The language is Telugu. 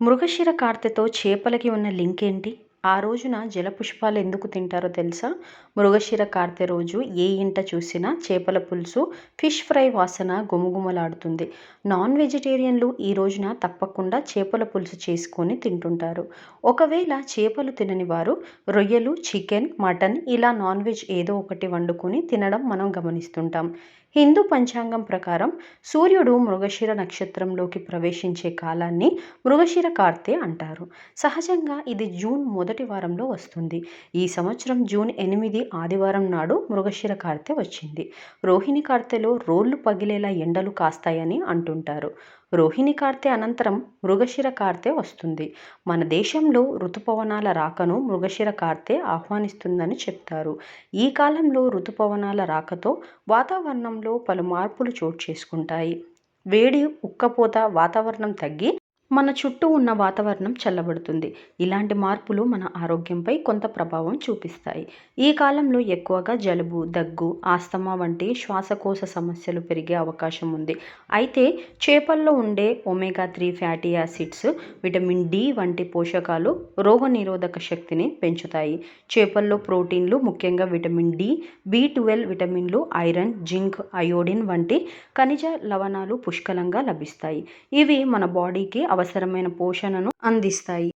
మృగశిర కార్తెతో చేపలకి ఉన్న లింక్ ఏంటి ఆ రోజున జలపుష్పాలు ఎందుకు తింటారో తెలుసా? మృగశిర కార్తె రోజు ఏ ఇంట చూసినా చేపల పులుసు ఫిష్ ఫ్రై వాసన గుమగుమలాడుతుంది. నాన్ వెజిటేరియన్లు ఈ రోజున తప్పకుండా చేపల పులుసు చేసుకొని తింటుంటారు. ఒకవేళ చేపలు తినని వారు రొయ్యలు చికెన్ మటన్ ఇలా నాన్ వెజ్ ఏదో ఒకటి వండుకొని తినడం మనం గమనిస్తుంటాం. హిందూ పంచాంగం ప్రకారం సూర్యుడు మృగశిర నక్షత్రంలోకి ప్రవేశించే కాలాన్ని మృగశిర కార్తె అంటారు. సహజంగా ఇది జూన్ మొదటి మొదటి వారంలో వస్తుంది. ఈ సంవత్సరం జూన్ ఎనిమిది ఆదివారం నాడు మృగశిర కార్తె వచ్చింది. రోహిణి కార్తెలో రోళ్ళు పగిలేలా ఎండలు కాస్తాయని అంటుంటారు. రోహిణి కార్తె అనంతరం మృగశిర కార్తె వస్తుంది. మన దేశంలో ఋతుపవనాల రాకను మృగశిర కార్తె ఆహ్వానిస్తుందని చెప్తారు. ఈ కాలంలో ఋతుపవనాల రాకతో వాతావరణంలో పలు మార్పులు చోటు చేసుకుంటాయి. వేడి ఉక్కపోత వాతావరణం తగ్గి మన చుట్టూ ఉన్న వాతావరణం చల్లబడుతుంది. ఇలాంటి మార్పులు మన ఆరోగ్యంపై కొంత ప్రభావం చూపిస్తాయి. ఈ కాలంలో ఎక్కువగా జలుబు దగ్గు ఆస్తమా వంటి శ్వాసకోశ సమస్యలు పెరిగే అవకాశం ఉంది. అయితే చేపల్లో ఉండే omega three fatty acids vitamin D వంటి పోషకాలు రోగనిరోధక శక్తిని పెంచుతాయి. చేపల్లో ప్రోటీన్లు ముఖ్యంగా విటమిన్ డి బి ట్వెల్వ్ విటమిన్లు ఐరన్ జింక్ అయోడిన్ వంటి ఖనిజ లవణాలు పుష్కలంగా లభిస్తాయి. ఇవి మన బాడీకి అవసరమైన పోషణను అందిస్తాయి.